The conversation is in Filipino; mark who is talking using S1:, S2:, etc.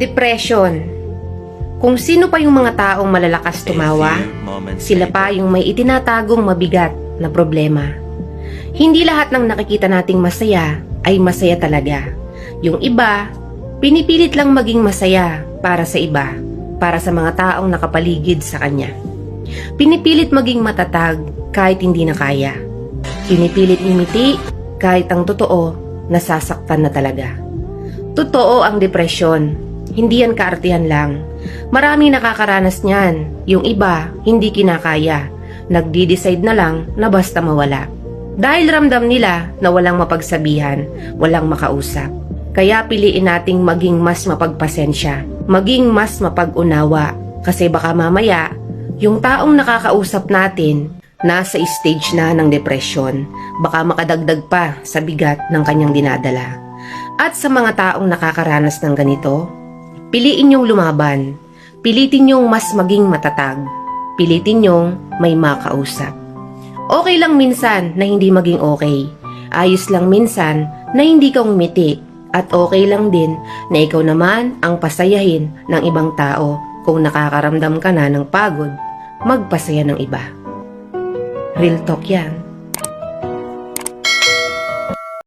S1: Depression. Kung sino pa yung mga taong malalakas tumawa, sila pa yung may itinatagong mabigat na problema. Hindi lahat ng nakikita nating masaya ay masaya talaga. Yung iba, pinipilit lang maging masaya para sa iba, para sa mga taong nakapaligid sa kanya. Pinipilit maging matatag kahit hindi na kaya. Pinipilit umiti kahit ang totoo nasasaktan na talaga. Totoo ang depresyon. Hindi yan kaartihan lang. Maraming nakakaranas niyan. Yung iba, hindi kinakaya. Nagdi-decide na lang na basta mawala. Dahil ramdam nila na walang mapagsabihan, walang makausap. Kaya piliin nating maging mas mapagpasensya, maging mas mapag-unawa. Kasi baka mamaya, yung taong nakakausap natin, nasa stage na ng depresyon, baka makadagdag pa sa bigat ng kanyang dinadala. At sa mga taong nakakaranas ng ganito, piliin yung lumaban. Pilitin yung mas maging matatag. Pilitin yung may makausap. Okay lang minsan na hindi maging okay. Ayos lang minsan na hindi ka umiti. At okay lang din na ikaw naman ang pasayahin ng ibang tao kung nakakaramdam ka na ng pagod, magpasaya ng iba. Real talk yan.